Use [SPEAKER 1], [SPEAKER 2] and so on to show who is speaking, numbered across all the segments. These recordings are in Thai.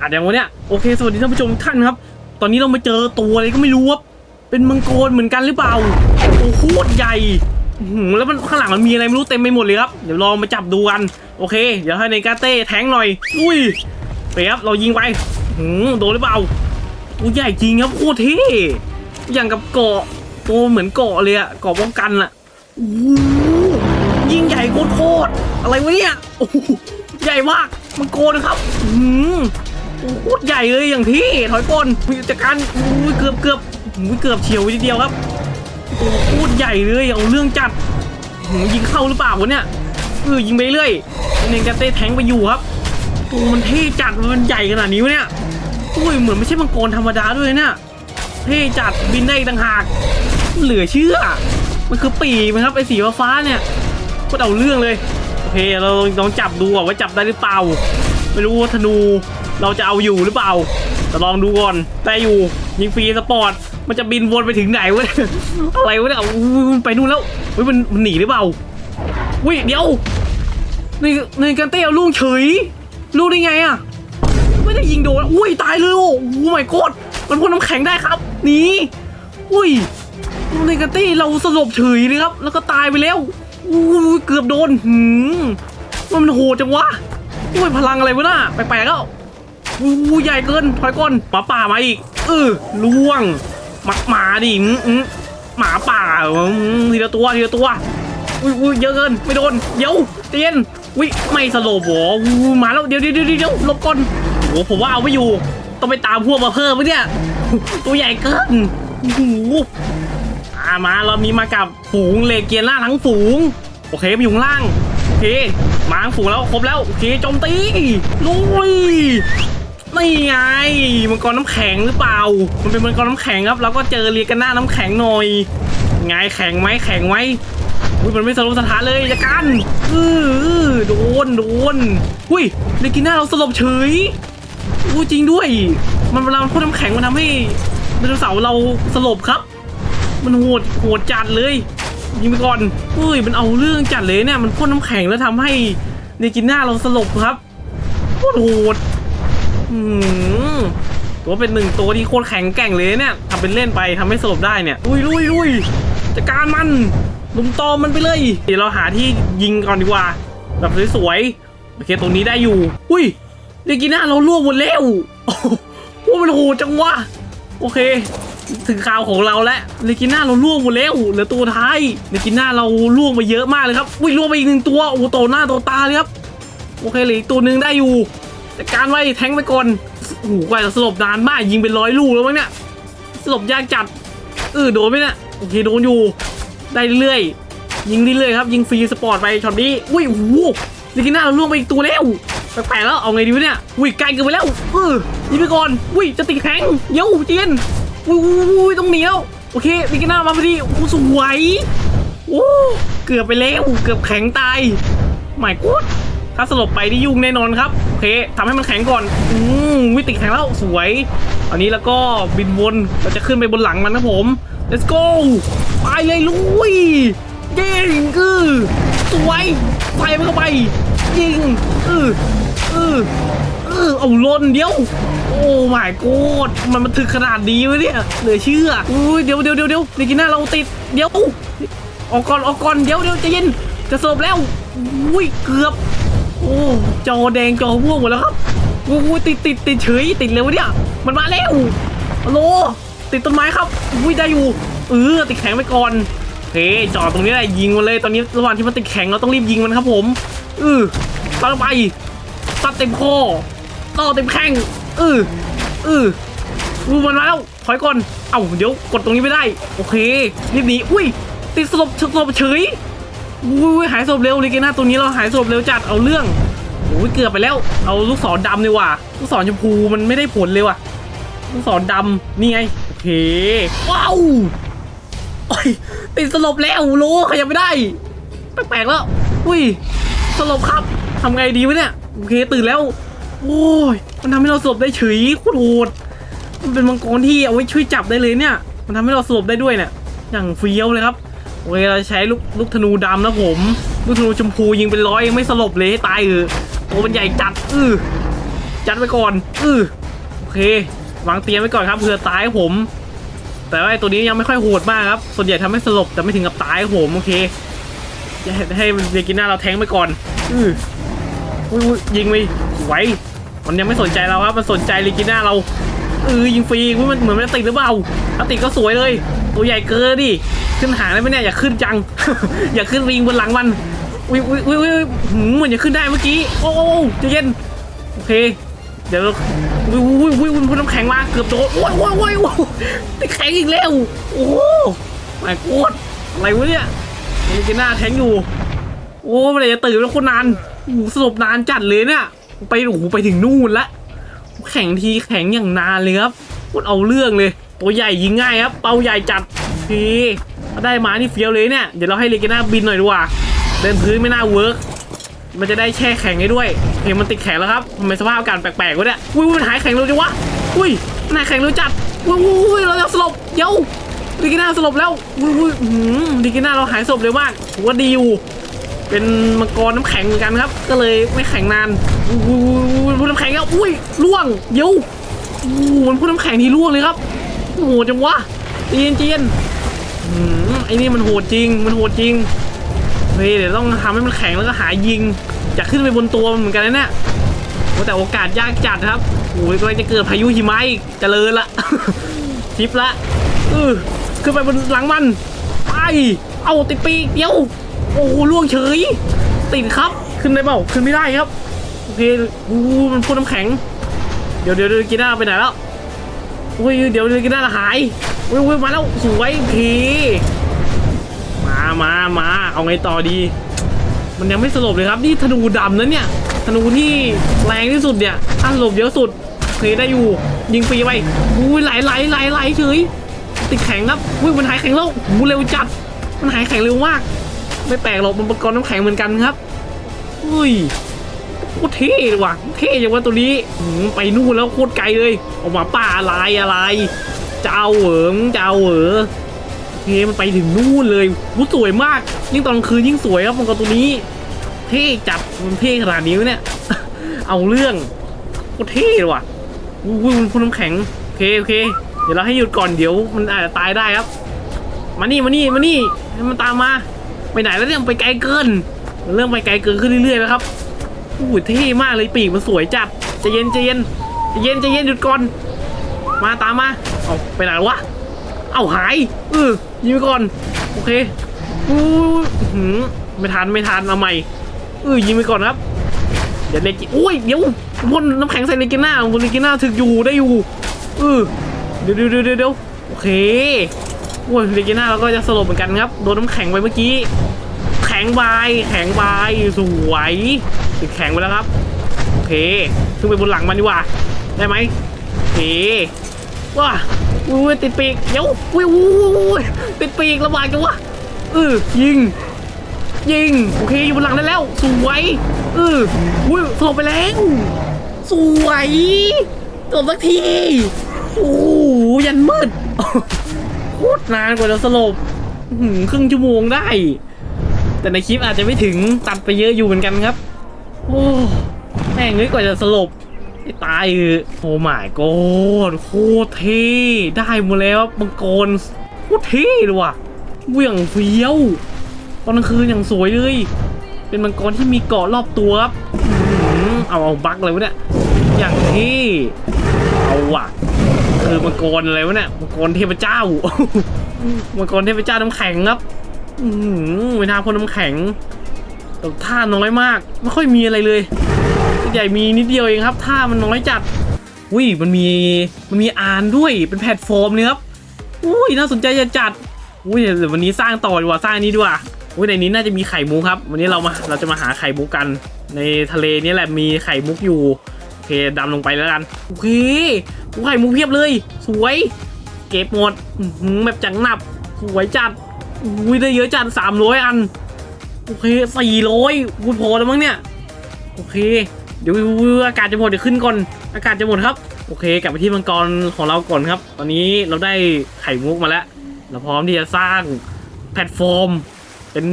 [SPEAKER 1] อะเดี๋ยววันเนี้ยโอเคสวัสดีท่านผู้ชมท่านครับ ตอนนี้เรามาเจอตัวอะไรก็ไม่รู้ครับเป็นมังกรเหมือนกันหรือเปล่าโอ้โหโตรใหญ่แล้วมันข้างหลังมันมีอะไรไม่รู้เต็มไปหมดเลยครับเดี๋ยวลองมาจับดูกันโอเค เดี๋ยวให้ในกาเต้แทงหน่อยอุ้ยไปครับเรายิงไปหืมโดนหรือเปล่าโอ้ใหญ่จริงครับโคตรเท่อย่างกับเกาะตัวเหมือนเกาะเลยอะเกาะป้องกันอะโอ้ยิ่งใหญ่โคตรอะไรวะเนี่ยโอ้ใหญ่มากมังกรนะครับ อืม โอ้โหโคตรใหญ่เลยอย่างที่ถอยก้นมีจัดการอุ้ยเกือบเกือบอุ้ยเกือบเฉียวทีเดียวครับโอ้โคตรใหญ่เลยเอาเรื่องจัดยิงเข้าหรือเปล่าวะเนี่ยเออยิงไปเรื่อยเนงกาเต้แทงไปอยู่ครับตัวมันเท่จัดมันใหญ่ขนาดนี้วะเนี่ยอุ้ยเหมือนไม่ใช่มังกรธรรมดาด้วยเนี่ยเท่จัดบินได้อีกต่างหาก เหลือเชื่อ มันคือปีมั้งครับไอสีฟ้าเนี่ยก็เอาเรื่องเลยโอเคเราลองจับดูว่าจับได้หรือเปล่า ไม่รู้ว่าธนู เราจะเอาอยู่หรือเปล่าแต่ลองดูก่อนได้อยู่ยิงฟรีสปอร์ตมันจะบินวนไปถึงไหนวะอะไรวะเนี่ยอู้มันไปนู่นแล้วเฮ้ยมันมันหนีหรือเปล่าอุ้ยเดี๋ยวในในการเต้เอาลูกเฉยลูกได้ไงอะไม่ได้ยิงโดนอุ้ยตายเลยโอ้โหไม่กดมันพ่นน้ำแข็งได้ครับหนีอุ้ยในการเต้เราสลบเฉยเลยครับ แล้วก็ตายไปแล้วอู้ยเกือบโดนหืมมันโหดจังวะอุ้ยพลังอะไรวะน่ะแปลกๆแล้ว อู้ใหญ่เกินถอยก่อนหมาป่ามาอีกเออล่วงหมาหมาดิมหมาป่าทีละตัวทีละตัวอุ้ยอุ้ยเยอะเกินไม่โดนเดี๋ยวเตียนอุ้ยไม่สลบหรออู้มาแล้วเดี๋ยวเดี๋ยวเดี๋ยวเดี๋ยวหลบก่อนโอ้ผมว่าเอาไม่อยู่ต้องไปตามพวกมาเพิ่มปะเนี่ยตัวใหญ่เกินโอ้โหอ่ามาเรามีมากับฝูงเลเกียน่าทั้งฝูง โอเคมาอยู่ล่างโอเคมาทั้งฝูงแล้วครบแล้วโอเคโจมตีลุย นี่ไงมังกรน้ำแข็งหรือเปล่า มันเป็นมังกรน้ำแข็งครับ แล้วก็เจอเรียกันหน้าน้ำแข็งหน่อยไงแข็งไหมแข็งไหมอุ้ยมันไม่สลบสถานเลยจะกันอือโดนโดนอุ้ยเรียกิน่าเราสลบเฉยอุ้ยจริงด้วย มันเวลาพ่นน้ำแข็งมันทำให้ไดโนเสาร์เราสลบครับ มันโหดโหดจัดเลยยิงไปก่อนเฮ้ยมันเอาเรื่องจัดเลยเนี่ยมันพ่นน้ำแข็งแล้วทำให้เนจิน่าเราสลบครับโคตรโหด ตัวเป็นหนึ่งตัวที่โคตรแข็งแกร่งเลยเนี่ยทำเป็นเล่นไปทำให้สลบได้เนี่ยลุยลุยลุยจัดการมันลุมตอมมันไปเลย เดี๋ยวเราหาที่ยิงก่อนดีกว่า แบบสวยๆโอเคตรงนี้ได้อยู่ อุ้ยเนจิน่าเราล่วงหมดแล้วโอ้โหว่ามันโหจังวะโอเค ถึงข่าวของเราแล้วเลกิน่าเราล่วงหมดแล้วเหลือตัวท้ายเลกิน่าเราล่วงไปเยอะมากเลยครับอุ้ยล่วงไปอีกหนึ่งตัวโอ้โหโตหน้าโตตาเลยครับโอเคเหลืออีกตัวหนึ่งได้อยู่ แต่การไว้แทงไปก่อนโอ้โหกว่าจะสลบนานมากยิงเป็นร้อยลูกแล้วมั้งเนี่ยสลบยากจัดเออโดนไหมเนี่ยโอเคโดนอยู่ ได้เรื่อยยิงเรื่อยครับยิงฟรีสปอร์ตไปช็อตนี้อุ้ยโอ้โหเลกิน่าเราล่วงไปอีกตัวแล้วแปลกๆแล้วเอาไงดีวะเนี่ยอุ้ยไกลเกินไปแล้วเออยิงไปก่อนอุ้ยจะติดแข็งเดี๋ยวเจนอุ้ยอุ้ยอุ้ยต้องเหนียวโอเคมีกันหน้ามาพอดีโอ้สวยโอ้เกือบไปแล้วเกือบแข็งตายไม่กด ถ้าสลบไปที่ยุ่งแน่นอนครับโอเคทำให้มันแข็งก่อน อืมวิติแข็งแล้วสวยอันนี้แล้วก็บินวนเราจะขึ้นไปบนหลังมันนะผม let's go ไปเลยลุยเด้งคือสวยใส่มันเข้าไป ยิงเออเออเออเอาล่นเดียว โอ้ไม่กดมันมันถึกขนาดนี้วะเนี่ยเหลือเชื่ออุ้ยเดี๋ยวเดี๋ยวเดี๋ยวเดี๋ยวในกินหน้าเราติดเดี๋ยวออกก่อนออกก่อนเดี๋ยวเดี๋ยวจะเย็นจะเสิร์ฟแล้วอุ้ยเกือบ โอ้จอแดงจอม่วงหมดแล้วครับโอ้ติดติดติดเฉยติดเลยวะเนี่ยมันมาแล้วฮัลโหลติดต้นไม้ครับอุ้ยได้อยู่เออติดแข็งไปก่อนโอเคจอดตรงนี้แหละยิงมันเลยตอนนี้ระหว่างที่มันติดแข็งเราต้องรีบยิงมันครับผมเออตัดไปตัดเต็มคอต่อเต็มแข้งเออเออรูมันมาแล้วถอยก่อนเอ้าเดี๋ยวกดตรงนี้ไม่ได้ โอเครีบหนีอุ้ยติดสลบสลบเฉย อุ้ยหายศพเร็วเลยกิน่าตัวนี้เราหายศพเร็วจัดเอาเรื่องโอ้ยเกือบไปแล้ว เอาลูกศรดำดีกว่า ลูกศรชมพูมันไม่ได้ผลเลยว่ะ ลูกศรดำนี่ไง โอเค ว้าวโอ้ยติดสลบแล้วโลขยับไม่ได้ แปลกๆแล้ว อุ้ย สลบครับทำไงดีวะเนี่ย โอเคตื่นแล้ว โอ้ย มันทำให้เราสลบได้เฉยโคตรโหดมันเป็นมังกรที่เอาไว้ช่วยจับได้เลยเนี่ย มันทำให้เราสลบได้ด้วยเนี่ย อย่างเฟี้ยวเลยครับ โอเคเราใช้ลูกลูกธนูดำนะผม ลูกธนูชมพูยิงเป็นร้อยยังไม่สลบเลยให้ตายเออโอ้มันใหญ่จัดอือยัดไปก่อนอือโอเควางเตียมไว้ก่อนครับเผื่อตายผม แต่ว่าตัวนี้ยังไม่ค่อยโหดมากครับ ส่วนใหญ่ทำให้สลบแต่ไม่ถึงกับตายผมโอเคจะให้เบกิน่าเราแทงไปก่อน อืออุ้ยยิงไปไหวมันยังไม่สนใจเราครับ มันสนใจเลกิน่าเรา เออยิงฟรีมันเหมือนมันจะติดหรือเปล่าถ้าติดก็สวยเลย ตัวใหญ่เกินดิขึ้นหางได้ไหมเนี่ยอย่าขึ้นจัง อย่าขึ้นวิงบนหลังมันอุ้ยอุ้ยอุ้ยอุ้ยหืมเหมือนจะขึ้นได้เมื่อกี้โอ้โอ้โอ้ใจเย็นโอเค เดี๋ยวเราอุ้ยอุ้ยอุ้ยอุ้ยน้ำแข็งมาเกือบโดนโอ้ยโอ้ยโอ้ยติดแข็งอีกแล้วโอ้โหไม่กดอะไรวะเนี่ยเลกิน่าแทงอยู่ โอ้ไม่ได้จะตื่นแล้วคนนานสลบนานจัดเลยเนี่ยไปโอ้โหไปถึงนู่นละ แข่งทีแข่งอย่างนานเลยครับพูดเอาเรื่องเลย ตัวใหญ่ยิงง่ายครับ เป้าใหญ่จัดทีถ้าได้มานี่เฟี้ยวเลยเนี่ย เดี๋ยวเราให้เลกิน่าบินหน่อยดีกว่า เดินพื้นไม่น่าเวิร์กมันจะได้แช่แข็งให้ด้วยเห็นมันติดแข็งแล้วครับทำไมสภาพอากาศแปลกๆวะเนี่ยอุ้ยมันหายแข็งเร็วจังวะอุ้ยมันหายแข็งเร็วจัดอุ้ยอุ้ยเราจะสลบเดี๋ยวดิกิน่าสลบแล้วอุ้ยอุ้ยดิกิน่าเราหายสลบเร็วมากว่าดีอยู่ เป็นมังกรน้ำแข็งเหมือนกันครับ ก็เลยไม่แข็งนานพูดน้ำแข็งแล้วอุ้ยล่วงเดี๋ยวอ้มันพูดน้ำแข็งทีล่วงเลยครับโอ้โหจังวะเจียนเจียนอืมไอ้นี่มันโหดจริง มันโหดจริงเฮ้ยเดี๋ยวต้องทำให้มันแข็งแล้วก็หายิงจะขึ้นไปบนตัวมันเหมือนกันนะเนี่ยแต่โอกาสยากจัดครับโอ้ยกำลังจะเกิดพายุหิมะอีกเจริญละทิปละเออขึ้นไปบนหลังมันไปเอาติดปีกเดี๋ยว โอ้โหล่วงเฉย ติดครับ ขึ้นได้เปล่า ขึ้นไม่ได้ครับ โอเคอู้มันพ่นน้ำแข็ง เดี๋ยวเดี๋ยวเดี๋ยวกินหน้าไปไหนแล้วอุ้ยเดี๋ยวเดี๋ยวกินหน้าหายอุ้ยอุ้ยมาแล้วสวยโอเคมามามาเอาไงต่อดี มันยังไม่สลบเลยครับ นี่ธนูดำนะเนี่ย ธนูที่แรงที่สุดเนี่ยถ้าสลบเยอะสุดเคได้อยู่ ยิงฟรีไปอุ้ยไหลไหลไหลไหลเฉยติดแข็งครับอุ้ยมันหายแข็งแล้วหูเร็วจัด มันหายแข็งเร็วมาก ไม่แปลกหรอกมันประกอบน้ำแข็งเหมือนกันครับอุ้ยโคตรเท่เลยว่ะเท่จังว่าตัวนี้ไปนู่นแล้วโคตรไกลเลยออกมาป่าอะไรอะไรจะเอาเหวิงจะเอาเหวอโอเคมันไปถึงนู่นเลยวูสวยมาก ยิ่งตอนกลางคืนยิ่งสวยครับมังกรตัวนี้ เท่จัดมันเท่ขนาดนี้เนี่ย เอาเรื่องโคตรเท่เลยว่ะอุ้ยมันพ่นน้ำแข็งโอเคโอเค เดี๋ยวเราให้หยุดก่อนเดี๋ยวมันอาจจะตายได้ครับ มานี่มานี่มานี่ให้มันตามมา ไปไหนแล้วเนี่ยมันไปไกลเกิน เริ่มไปไกลเกินขึ้นเรื่อยๆแล้วครับโอ้โหเท่มากเลยปีกมันสวยจัดใจเย็นใจเย็นใจเย็นใจเย็นหยุดก่อน มาตามมาเอาไปไหนวะเอาหายเออยิงไปก่อนโอเคอู้หืมไม่ทันไม่ทันเอาใหม่เออยิงไปก่อนครับเดี๋ยวเลกิอุ้ยเดี๋ยวพ่นน้ำแข็งใส่เลกิน่าพ่นเลกิน่าถึกอยู่ได้อยู่เออเดี๋ยวเดี๋ยวเดี๋ยวเดี๋ยวโอเค โอ้ยเลกิน่าเราก็จะสลบเหมือนกันครับ โดนน้ำแข็งไปเมื่อกี้ แข็งใบแข็งใบสวยติดแข็งไปแล้วครับ โอเค ขึ้นไปบนหลังมันดีกว่า ได้ไหมโอเคว้าอุ้ยติดปีกเดี๋ยวอุ้ยอุ้ยติดปีกระบาดกันวะเออยิง ยิง โอเค อยู่บนหลังได้แล้ว สวยเอออุ้ยสลบไปแล้ว สวยจบสักที โอ้ยันมืด โคตรนานกว่าจะสลบหือครึ่งชั่วโมงได้ แต่ในคลิปอาจจะไม่ถึงตัดไปเยอะอยู่เหมือนกันครับ โอ้แม่งเลยกว่าจะสลบไอ้ตายเออโอ้หมายกดโคตรเท่ได้หมดแล้วมังกรโคตรเท่เลยว่ะเวี่ยงเฟี้ยวตอนกลางคืนอย่างสวยเลย เป็นมังกรที่มีเกาะรอบตัวครับเอาเอาบักเลยวะเนี่ยอย่างเท่เอาว่ะ คือมังกรอะไรวะเนี่ยมังกรเทพเจ้ามังกรเทพเจ้าน้ำแข็งครับอืมเวลาพ่นน้ำแข็งแต่ท่าน้อยมาก ไม่ค่อยมีอะไรเลยส่วนใหญ่มีนิดเดียวเองครับท่ามันน้อยจัดอุ้ยมันมีมันมีอานด้วยเป็นแพลตฟอร์มเลยครับอุ้ยน่าสนใจจะจัดอุ้ยเดี๋ยววันนี้สร้างต่อดีกว่าสร้างอันนี้ดีกว่าอุ้ยในนี้น่าจะมีไข่มุกครับ วันนี้เรามาเราจะมาหาไข่มุกกัน ในทะเลนี่แหละมีไข่มุกอยู่โอเคดำลงไปแล้วกันโอเค โอ้ไข่มุกเพียบเลย สวย เก็บหมดหือแบบจังหนับ สวยจัดอุ้ยได้เยอะจัดสามร้อยอัน โอเคสี่ร้อยพูดพอแล้วมั้งเนี่ย โอเค เดี๋ยวอากาศจะหมดเดี๋ยวขึ้นก่อน อากาศจะหมดครับ โอเค กลับไปที่มังกรของเราก่อนครับ ตอนนี้เราได้ไข่มุกมาแล้ว เราพร้อมที่จะสร้างแพลตฟอร์ม เป็น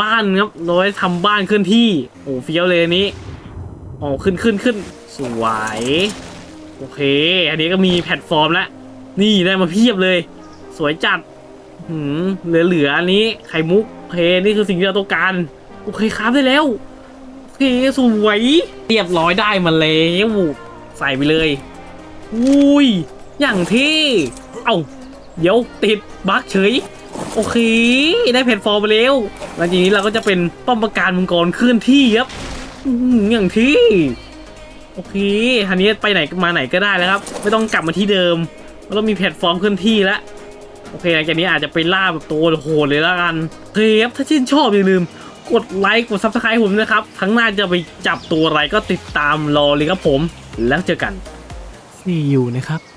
[SPEAKER 1] บ้านครับเราได้ทำบ้านเคลื่อนที่ โอ้เฟี้ยวเลยนนี้อ๋อขึ้นขึ้นขึ้นสวย โอเค อันนี้ก็มีแพลตฟอร์มแล้ว นี่ได้มาเพียบเลย สวยจัดหืมเหลือๆอันนี้ไข่มุกโอเคนี่คือสิ่งที่เราต้องการ โอเคครับได้แล้ว โอเคสวย เรียบร้อยได้มาแล้วใส่ไปเลยอุ้ย อย่างที่ เอ้า เดี๋ยวติดบั๊กเฉย โอเค ได้แพลตฟอร์มไปแล้ว หลังจากนี้เราก็จะเป็นป้อมปราการมังกรเคลื่อนที่ครับ อย่างที่ โอเคทีนี้ไปไหนมาไหนก็ได้แล้วครับ ไม่ต้องกลับมาที่เดิมแล้วเรามีแพลตฟอร์มเคลื่อนที่แล้วโอเคหลังจากนี้อาจจะไปล่าแบบตัวโหดเลยแล้วกันเคครับถ้าชื่นชอบอย่าลืมกดไลค์กดซับสไครต์ผมนะครับทั้งหน้าจะไปจับตัวอะไรก็ติดตามรอเลยครับผม แล้วเจอกัน
[SPEAKER 2] See you นะครับ